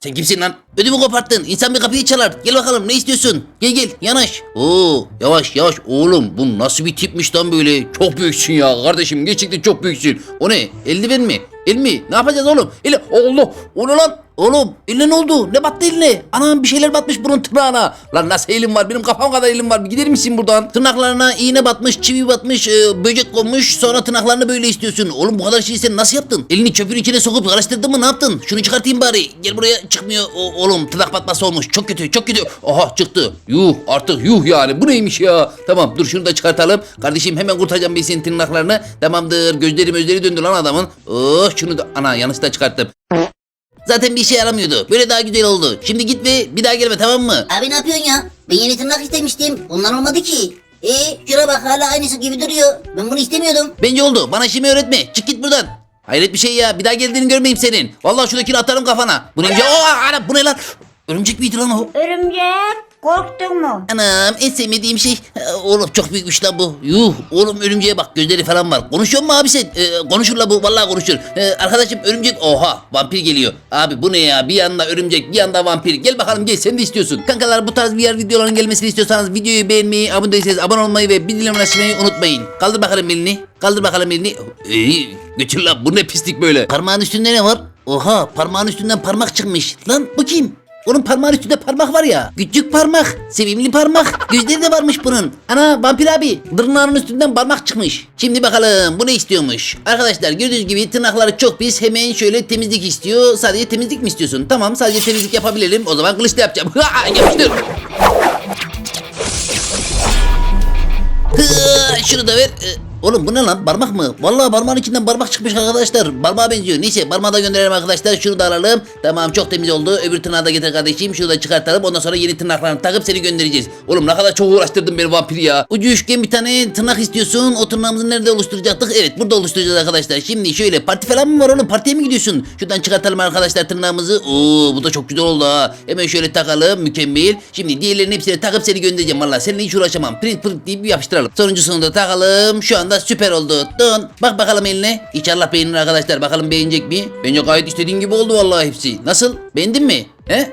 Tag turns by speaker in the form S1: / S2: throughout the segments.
S1: Sen kimsin lan? Ödümü koparttın. İnsan bir kapıyı çalar. Gel bakalım ne istiyorsun? Gel gel yanaş. Oo yavaş yavaş. Oğlum bu nasıl bir tipmiş lan böyle? Çok büyüksün ya kardeşim. Gerçekten çok büyüksün. O ne? Eldiven mi? El mi? Ne yapacağız oğlum? Eli Allah. O ne lan? Oğlum eline ne oldu? Ne battı eline? Anam bir şeyler batmış bunun tırnağına. Lan nasıl elim var? Benim kafam kadar elim var. Bir gider misin buradan? Tırnaklarına iğne batmış, çivi batmış, e, böcek konmuş. Sonra tırnaklarını böyle istiyorsun. Oğlum bu kadar şeyi sen nasıl yaptın? Elini çöpün içine sokup karıştırdın mı? Ne yaptın? Şunu çıkartayım bari. Gel buraya çıkmıyor. O, oğlum tırnak batması olmuş. Çok kötü, çok kötü. Aha çıktı. Yuh artık yuh yani. Bu neymiş ya? Tamam dur şunu da çıkartalım. Kardeşim hemen kurtaracağım ben senin tırnaklarını. Tamamdır. Gözleri gözleri döndü lan adamın. Oh şunu da ana yanlışla çıkarttım. Zaten bir işe yaramıyordu. Böyle daha güzel oldu. Şimdi git ve bir daha gelme tamam mı?
S2: Abi ne yapıyorsun ya? Ben yeni tırnak istemiştim. Onlar olmadı ki. E şuna bak hala aynısı gibi duruyor. Ben bunu istemiyordum.
S1: Bence oldu. Bana işimi öğretme. Çık git buradan. Hayret bir şey ya. Bir daha geldiğini görmeyeyim senin. Vallahi şuradakini atarım kafana. Bu neymiş? Oo, ana, bu ne lan? Örümcek miydi lan o?
S3: Örümcek korktun mu?
S1: Anam en sevmediğim şey. Ee, Oğlum çok büyükmüş lan bu. Yuh oğlum örümceğe bak gözleri falan var. Konuşuyor mu abi sen? Ee, konuşur la bu vallahi konuşur. Ee, arkadaşım örümcek oha vampir geliyor. Abi bu ne ya bir yanda örümcek bir yanda vampir. Gel bakalım gel sen de istiyorsun. Kankalar bu tarz diğer videoların gelmesini istiyorsanız videoyu beğenmeyi, abone değilseniz abone olmayı ve bildirimleri açmayı unutmayın. Kaldır bakalım elini. Kaldır bakalım elini. İyi götür lan bu ne pislik böyle. Parmağın üstünde ne var? Oha parmağın üstünden parmak çıkmış. Lan bu kim? Onun parmağın üstünde parmak var ya. Küçük parmak. Sevimli parmak. Gözleri de varmış bunun. Ana vampir abi. Tırnağının üstünden parmak çıkmış. Şimdi bakalım bu ne istiyormuş. Arkadaşlar gördüğünüz gibi tırnakları çok pis. Hemen şöyle temizlik istiyor. Sadece temizlik mi istiyorsun? Tamam sadece temizlik yapabilirim. O zaman kılıçla yapacağım. Yapıştır. Hı, Şunu da ver. Oğlum bu ne lan? Parmak mı? Vallahi parmağın içinden parmak çıkmış arkadaşlar. Parmağa benziyor. Neyse parmağı da gönderelim arkadaşlar. Şunu da alalım. Tamam çok temiz oldu. Öbür tırnağı da getir kardeşim. Şunu da çıkartalım. Ondan sonra yeni tırnaklarını takıp seni göndereceğiz. Oğlum ne kadar çok uğraştırdın beni vampir ya. Ucu üçgen bir tane tırnak istiyorsun. O tırnağımızı nerede oluşturacaktık? Evet burada oluşturacağız arkadaşlar. Şimdi şöyle parti falan mı var oğlum? Partiye mi gidiyorsun? Şuradan çıkartalım arkadaşlar tırnağımızı. Oo bu da çok güzel oldu ha. Hemen şöyle takalım. Mükemmel. Şimdi diğerlerinin hepsini takıp seni göndereceğim. Valla seninle hiç uğraşamam. Print print deyip yapıştıralım. Sonuncusunu da takalım. Şu anda süper oldu. Dön. Bak bakalım eline. İnşallah beğenir arkadaşlar. Bakalım beğenecek mi? Bence gayet istediğin gibi oldu vallahi hepsi. Nasıl? Beğendin mi? He?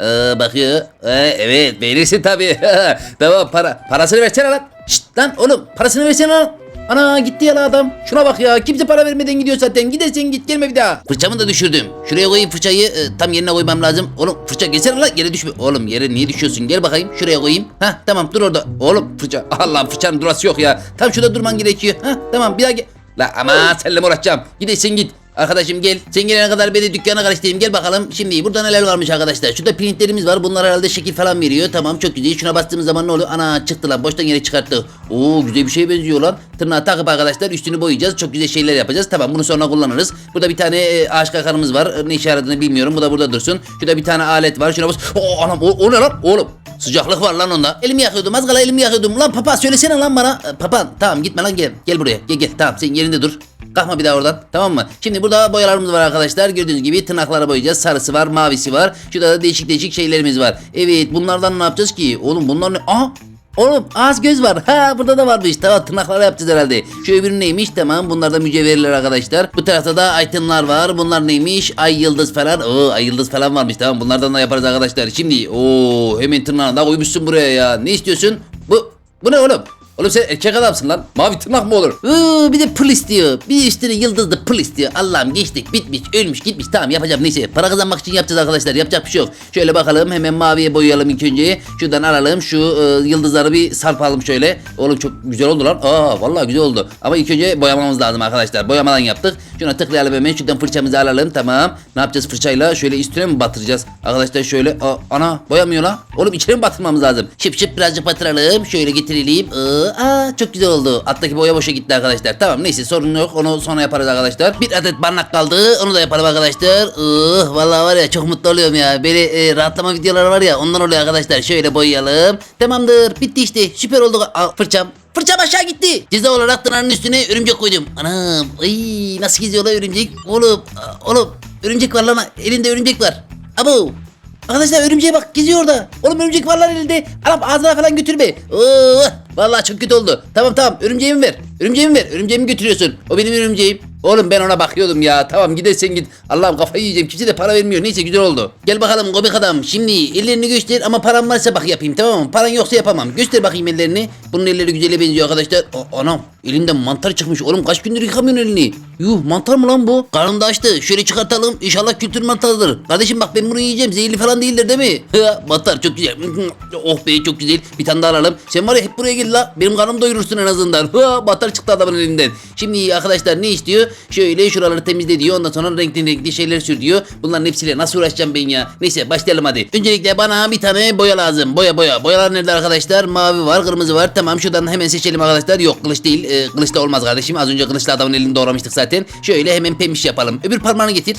S1: Ee, bakıyor. Ee, evet beğenirsin tabii. tamam para. Parasını versene lan. Şşt lan oğlum parasını versene lan. Ana gitti ya adam. Şuna bak ya. Kimse para vermeden gidiyor zaten. Gidersen git gelme bir daha. Fırçamı da düşürdüm. Şuraya koyayım fırçayı. e, tam yerine koymam lazım. Oğlum fırça geçsene lan. Yere düşme. Oğlum yere niye düşüyorsun? Gel bakayım. Şuraya koyayım. Ha tamam dur orada. Oğlum fırça. Allah fırçanın durası yok ya. Tam şurada durman gerekiyor. Ha tamam bir daha gel. La ama seninle uğraşacağım? Gidesin git. Arkadaşım gel. Sen gelene kadar ben de dükkana karıştırayım. Gel bakalım. Şimdi burada neler varmış arkadaşlar. Şurada printlerimiz var. Bunlar herhalde şekil falan veriyor. Tamam çok güzel. Şuna bastığımız zaman ne oluyor? Ana çıktı lan. Boştan yere çıkarttı. Oo güzel bir şeye benziyor lan. Tırnağı takıp arkadaşlar üstünü boyayacağız. Çok güzel şeyler yapacağız. Tamam bunu sonra kullanırız. Burada bir tane e, ağaç kakarımız var. Ne işe yaradığını bilmiyorum. Bu da burada dursun. Şurada bir tane alet var. Şuna bas. Oo anam o, o ne lan? Oğlum. Sıcaklık var lan onda. Elimi yakıyordum. Az kala elimi yakıyordum. Lan papa söylesene lan bana. E, Papa tamam gitme lan gel. Gel buraya. Gel gel. Tamam sen yerinde dur. Kalkma bir daha oradan. Tamam mı? Şimdi burada boyalarımız var arkadaşlar. Gördüğünüz gibi tırnaklara boyayacağız. Sarısı var, mavisi var. Şurada da değişik değişik şeylerimiz var. Evet bunlardan ne yapacağız ki? Oğlum bunlar ne? Aha! Oğlum ağız göz var. Ha burada da varmış. Tamam tırnaklara yapacağız herhalde. Şu öbürü neymiş? Tamam bunlar da mücevherler arkadaşlar. Bu tarafta da itemlar var. Bunlar neymiş? Ay yıldız falan. Oo ay yıldız falan varmış. Tamam bunlardan da yaparız arkadaşlar. Şimdi oo hemen tırnağını da koymuşsun buraya ya. Ne istiyorsun? Bu bu ne oğlum? Oğlum sen erkek adamsın lan. Mavi tırnak mı olur? Oo, bir de pul istiyor. Bir üstüne yıldızlı pul istiyor. Allah'ım geçtik bitmiş ölmüş gitmiş tamam yapacağım neyse. Para kazanmak için yapacağız arkadaşlar yapacak bir şey yok. Şöyle bakalım hemen maviye boyayalım ilk önce. Şuradan alalım şu e, yıldızları bir sarpalım şöyle. Oğlum çok güzel oldu lan. Aa vallahi güzel oldu. Ama ilk önce boyamamız lazım arkadaşlar. Boyamadan yaptık. Şuna tıklayalım hemen şuradan fırçamızı alalım tamam. Ne yapacağız fırçayla? Şöyle üstüne mi batıracağız? Arkadaşlar şöyle Aa, ana boyamıyor lan. Oğlum içine mi batırmamız lazım? Şıp şıp birazcık batıralım. Şöyle getirelim. Aa, aa çok güzel oldu. Alttaki boya boşa gitti arkadaşlar. Tamam neyse sorun yok. Onu sonra yaparız arkadaşlar. Bir adet barnak kaldı. Onu da yapalım arkadaşlar. Uh, vallahi var ya çok mutlu oluyorum ya. Böyle e, rahatlama videoları var ya ondan oluyor arkadaşlar. Şöyle boyayalım. Tamamdır. Bitti işte. Süper oldu. Aa, fırçam. Fırçam aşağı gitti. Ceza olarak tırnağının üstüne örümcek koydum. Anam. Ay nasıl geziyor lan örümcek? Oğlum. Oğlum. Örümcek var lan. Elinde örümcek var. Abo. Arkadaşlar örümceğe bak geziyor orada. Oğlum örümcek var lan elinde. Anam ağzına falan götürme. Oo, vallahi çok kötü oldu. Tamam tamam örümceğimi ver. Örümceğimi ver. Örümceğimi götürüyorsun. O benim örümceğim. Oğlum ben ona bakıyordum ya. Tamam gidersen git. Allah'ım kafayı yiyeceğim. Kimse de para vermiyor. Neyse güzel oldu. Gel bakalım komik adam. Şimdi ellerini göster ama param varsa bak yapayım tamam mı? Paran yoksa yapamam. Göster bakayım ellerini. Bunun elleri güzele benziyor arkadaşlar. O, anam elinden mantar çıkmış. Oğlum kaç gündür yıkamıyorsun elini? Yuh mantar mı lan bu? Karnım da açtı. Şöyle çıkartalım. İnşallah kültür mantarıdır. Kardeşim bak ben bunu yiyeceğim. Zehirli falan değildir değil mi? Mantar çok güzel. oh be çok güzel. Bir tane daha alalım. Sen var ya hep buraya gel la. Benim karnımı doyurursun en azından. Mantar çıktı adamın elinden. Şimdi arkadaşlar ne istiyor? Şöyle şuraları temizle diyor. Ondan sonra renkli renkli şeyler sür diyor. Bunların hepsiyle nasıl uğraşacağım ben ya? Neyse başlayalım hadi. Öncelikle bana bir tane boya lazım. Boya boya. Boyalar nerede arkadaşlar? Mavi var, kırmızı var. Şuradan hemen seçelim arkadaşlar. Yok kılıç değil. Ee, kılıç da olmaz kardeşim. Az önce kılıçla adamın elini doğramıştık zaten. Şöyle hemen pembiş yapalım. Öbür parmağını getir.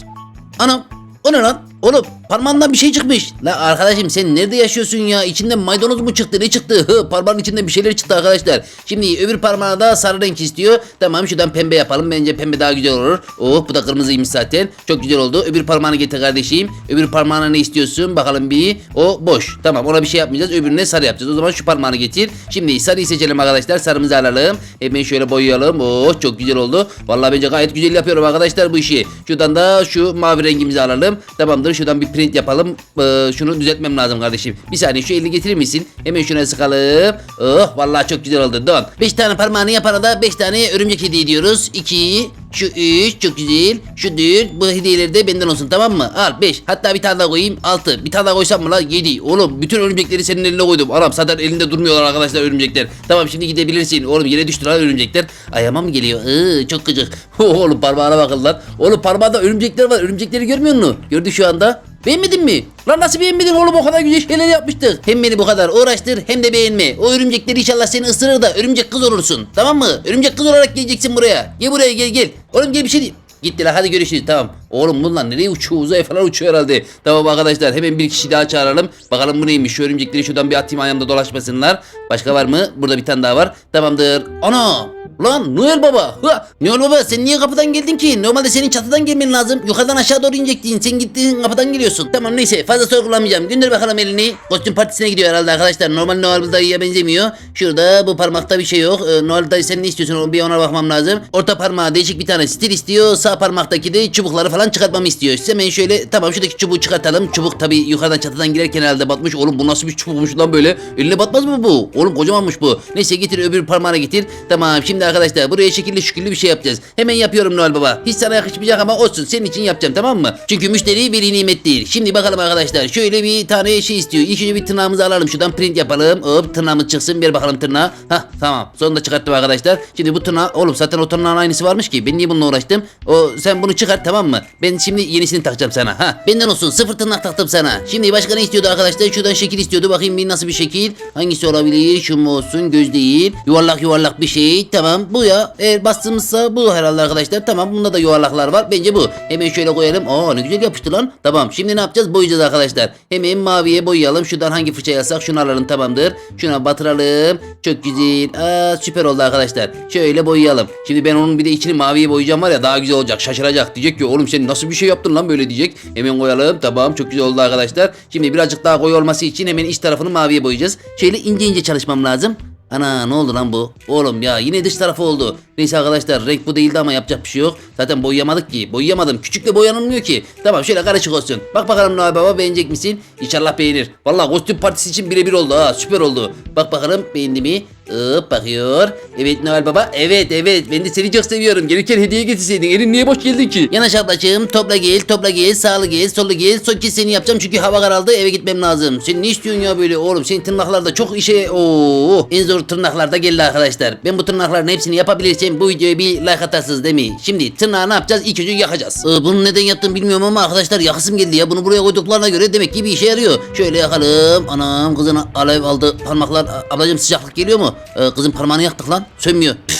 S1: Anam o ne lan? Oğlum parmağından bir şey çıkmış. La arkadaşım sen nerede yaşıyorsun ya? İçinden maydanoz mu çıktı? Ne çıktı? Hı, parmağın içinden bir şeyler çıktı arkadaşlar. Şimdi öbür parmağına da sarı renk istiyor. Tamam şuradan pembe yapalım. Bence pembe daha güzel olur. Oh bu da kırmızıymış zaten. Çok güzel oldu. Öbür parmağını getir kardeşim. Öbür parmağına ne istiyorsun? Bakalım bir. O boş. Tamam ona bir şey yapmayacağız. Öbürüne sarı yapacağız. O zaman şu parmağını getir. Şimdi sarıyı seçelim arkadaşlar. Sarımızı alalım. Hemen şöyle boyayalım. Oh çok güzel oldu. Vallahi bence gayet güzel yapıyorum arkadaşlar bu işi. Şuradan da şu mavi rengimizi alalım. Tamamdır. Şuradan bir print yapalım. Ee, şunu düzeltmem lazım kardeşim. Bir saniye şu elini getirir misin? Hemen şuna sıkalım. Oh vallahi çok güzel oldu. Don. 5 tane parmağını yapana da 5 tane örümcek hediye ediyoruz. 2 şu 3 çok güzel. Şu 4 bu hediyeler de benden olsun tamam mı? Al 5 hatta bir tane daha koyayım 6 bir tane daha koysam mı lan 7 Oğlum bütün örümcekleri senin eline koydum. Anam zaten elinde durmuyorlar arkadaşlar örümcekler. Tamam şimdi gidebilirsin. Oğlum yere düştü lan örümcekler. Ayağıma mı geliyor? Iı, çok gıcık. Oğlum parmağına bakın lan. Oğlum parmağında örümcekler var. Örümcekleri görmüyor musun? Gördü şu anda. Beğenmedin mi? Lan nasıl beğenmedin oğlum o kadar güzel şeyler yapmıştık. Hem beni bu kadar uğraştır hem de beğenme. O örümcekler inşallah seni ısırır da örümcek kız olursun. Tamam mı? Örümcek kız olarak geleceksin buraya. Gel buraya gel gel. Oğlum gel bir şey değil. Gitti lan hadi görüşürüz tamam. Oğlum bunlar nereye uçuyor uzaya falan uçuyor herhalde. Tamam arkadaşlar hemen bir kişi daha çağıralım. Bakalım bu neymiş örümcekleri şuradan bir atayım ayağımda dolaşmasınlar. Başka var mı? Burada bir tane daha var. Tamamdır. Ana! Lan Noel Baba. Ha, Noel Baba sen niye kapıdan geldin ki? Normalde senin çatıdan gelmen lazım. Yukarıdan aşağı doğru inecektin. Sen gittiğin kapıdan geliyorsun. Tamam neyse fazla sorgulamayacağım. Gönder bakalım elini. Kostüm partisine gidiyor herhalde arkadaşlar. Normal Noel dayıya benzemiyor. Şurada bu parmakta bir şey yok. Ee, Noel dayı sen ne istiyorsun? Onu Bir ona bakmam lazım. Orta parmağı değişik bir tane stil istiyor. Sağ parmaktaki de çubukları falan çıkartmamı istiyor. Hemen şöyle tamam şuradaki çubuğu çıkartalım. Çubuk tabi yukarıdan çatıdan girerken herhalde batmış. Oğlum bu nasıl bir çubukmuş lan böyle? Eline batmaz mı bu? Oğlum kocamanmış bu. Neyse getir öbür parmağına getir. Tamam şimdi arkadaşlar buraya şekilli şükürlü bir şey yapacağız. Hemen yapıyorum Noel Baba. Hiç sana yakışmayacak ama olsun. Senin için yapacağım tamam mı? Çünkü müşteri veli nimet değil. Şimdi bakalım arkadaşlar. Şöyle bir tane şey istiyor. İlk önce bir tırnağımızı alalım. Şuradan print yapalım. Hop tırnağımız çıksın. Ver bakalım tırnağı. Hah tamam. Sonunda çıkarttım arkadaşlar. Şimdi bu tırnağı oğlum zaten o tırnağın aynısı varmış ki. Ben niye bununla uğraştım? O sen bunu çıkart tamam mı? Ben şimdi yenisini takacağım sana. Ha benden olsun. Sıfır tırnak taktım sana. Şimdi başka ne istiyordu arkadaşlar? Şuradan şekil istiyordu. Bakayım bir nasıl bir şekil. Hangisi olabilir? Şu mu olsun? Göz değil. Yuvarlak yuvarlak bir şey. Tamam bu ya. Eğer bastığımızsa bu herhalde arkadaşlar. Tamam bunda da yuvarlaklar var. Bence bu. Hemen şöyle koyalım. Aa ne güzel yapıştı lan. Tamam şimdi ne yapacağız? Boyayacağız arkadaşlar. Hemen maviye boyayalım. Şuradan hangi fırçayı alsak şunu alalım tamamdır. Şuna batıralım. Çok güzel. Aa süper oldu arkadaşlar. Şöyle boyayalım. Şimdi ben onun bir de içini maviye boyayacağım var ya daha güzel olacak. Şaşıracak. Diyecek ki oğlum sen nasıl bir şey yaptın lan böyle diyecek. Hemen koyalım. Tamam çok güzel oldu arkadaşlar. Şimdi birazcık daha koyu olması için hemen iç tarafını maviye boyayacağız. Şöyle ince ince çalışmam lazım. Ana ne oldu lan bu? Oğlum ya yine dış tarafı oldu. Neyse arkadaşlar renk bu değildi ama yapacak bir şey yok. Zaten boyayamadık ki. Boyayamadım. Küçükle boyanılmıyor ki. Tamam şöyle karışık olsun. Bak bakalım Noel Baba beğenecek misin? İnşallah beğenir. Vallahi kostüm partisi için birebir oldu ha. Süper oldu. Bak bakalım beğendi mi? Hop bakıyor. Evet Noel Baba. Evet evet. Ben de seni çok seviyorum. Gelirken hediye getirseydin. Elin niye boş geldin ki? Yanaş ablacığım. Topla gel. Topla gel. Sağlı gel. Sollu gel. Son kez seni yapacağım çünkü hava karaldı. Eve gitmem lazım. Sen ne istiyorsun ya böyle oğlum? Senin tırnaklarda çok işe... Oo, en zor tırnaklarda geldi arkadaşlar. Ben bu tırnakların hepsini yapabilirsem bu videoya bir like atarsınız değil mi? Şimdi tırnağı ne yapacağız? İlk önce yakacağız. Ee, bunu neden yaptım bilmiyorum ama arkadaşlar yakasım geldi ya. Bunu buraya koyduklarına göre demek ki bir işe yarıyor. Şöyle yakalım. Anam kızın alev aldı. Parmaklar. Ablacığım sıcaklık geliyor mu? Ee, kızın parmağını yaktık lan. Sönmüyor. Püf.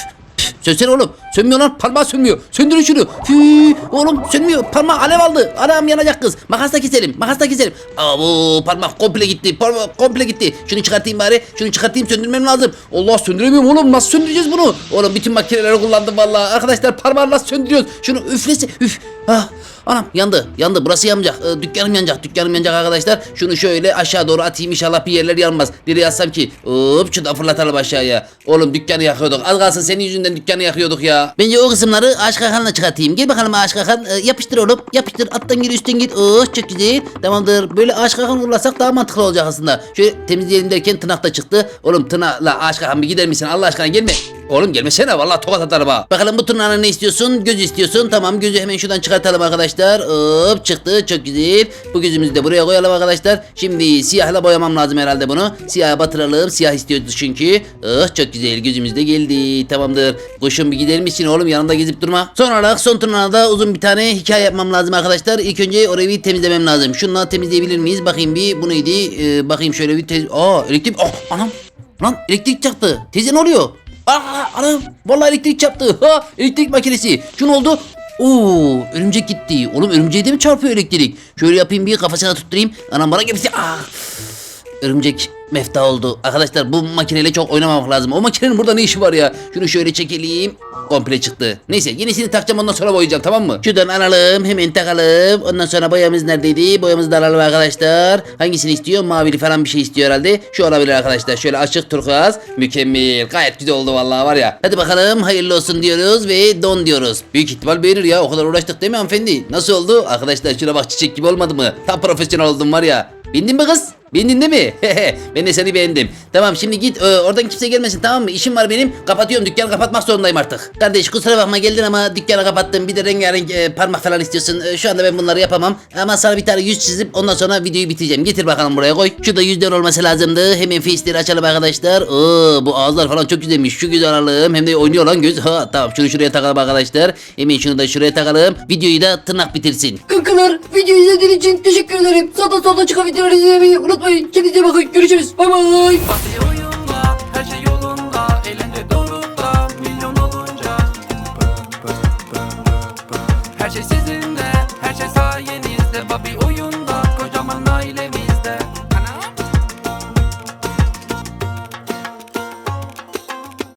S1: Sönsene oğlum. Sönmüyor lan parmağı sönmüyor. Söndürün şunu. Fü, oğlum sönmüyor. Parmağı alev aldı. Anam yanacak kız. Makasla keselim. Makasla keselim. Abo parmak komple gitti. Parmak komple gitti. Şunu çıkartayım bari. Şunu çıkartayım söndürmem lazım. Allah söndüremiyorum oğlum. Nasıl söndüreceğiz bunu? Oğlum bütün makineleri kullandım vallahi. Arkadaşlar parmağı nasıl söndürüyoruz? Şunu üflesi. Üf. Ah. Anam yandı yandı burası yanacak Ee, dükkanım yanacak dükkanım yanacak arkadaşlar şunu şöyle aşağı doğru atayım inşallah bir yerler yanmaz nereye atsam ki hop şu da fırlatalım aşağıya oğlum dükkanı yakıyorduk az kalsın senin yüzünden dükkanı yakıyorduk ya bence o kısımları ağaç kakanla çıkartayım. Gel bakalım ağaç kakan Ee, yapıştır oğlum. Yapıştır alttan gir üstten gir. Oh çok güzel. Tamamdır. Böyle ağaç kakan kullansak daha mantıklı olacak aslında. Şöyle temizleyelim derken tırnak da çıktı. Oğlum tırnakla ağaç kakan bir gider misin? Allah aşkına gelme Oğlum gelmesene vallahi tokat atarım ha. Bakalım bu tırnağına ne istiyorsun? Göz istiyorsun. Tamam gözü hemen şuradan çıkartalım arkadaşlar. Hop çıktı çok güzel. Bu gözümüzü de buraya koyalım arkadaşlar. Şimdi siyahla boyamam lazım herhalde bunu. Siyaha batıralım. Siyah istiyordu çünkü. Oh çok güzel gözümüz de geldi. Tamamdır. Kuşum bir gider misin oğlum yanında gezip durma. Son olarak son tırnağına da uzun bir tane hikaye yapmam lazım arkadaşlar. İlk önce orayı bir temizlemem lazım. Şunla temizleyebilir miyiz? Bakayım bir bu neydi? Ee, bakayım şöyle bir tez... Aa elektrik... Oh anam. Lan elektrik çaktı. Teyze ne oluyor? Aa, anam vallahi elektrik çarptı. Ha, elektrik makinesi. Şu ne oldu? Oo, örümcek gitti. Oğlum örümceğe de mi çarpıyor elektrik? Şöyle yapayım bir kafasına tutturayım. Anam bana gelirse. Ah. Örümcek mefta oldu. Arkadaşlar bu makineyle çok oynamamak lazım. O makinenin burada ne işi var ya? Şunu şöyle çekeleyim. Komple çıktı. Neyse yenisini takacağım ondan sonra boyayacağım tamam mı? Şuradan alalım hemen takalım. Ondan sonra boyamız neredeydi? Boyamızı da alalım arkadaşlar. Hangisini istiyor? Mavili falan bir şey istiyor herhalde. Şu olabilir arkadaşlar. Şöyle açık turkuaz. Mükemmel. Gayet güzel oldu vallahi var ya. Hadi bakalım hayırlı olsun diyoruz ve don diyoruz. Büyük ihtimal beğenir ya. O kadar uğraştık değil mi hanımefendi? Nasıl oldu? Arkadaşlar şuna bak çiçek gibi olmadı mı? Tam profesyonel oldum var ya. Bindin mi kız? Bindin değil mi? ben de seni beğendim. Tamam şimdi git e, oradan kimse gelmesin tamam mı? İşim var benim. Kapatıyorum dükkanı kapatmak zorundayım artık. Kardeş kusura bakma geldin ama dükkanı kapattım. Bir de rengarenk e, parmak falan istiyorsun. E, şu anda ben bunları yapamam. Ama sana bir tane yüz çizip ondan sonra videoyu bitireceğim. Getir bakalım buraya koy. Şurada yüzler olması lazımdı. Hemen face'leri açalım arkadaşlar. Oo, bu ağızlar falan çok güzelmiş. Şu güzel alalım. Hem de oynuyor lan göz. Ha tamam şunu şuraya takalım arkadaşlar. Hemen şunu da şuraya takalım. Videoyu da tırnak bitirsin.
S4: Kankalar video izlediğiniz için ederim. Sağda solda çıkan videoları izlemeyi unutmayın. Kendinize bakın. Görüşürüz. Bay bay.
S5: Her şey yolunda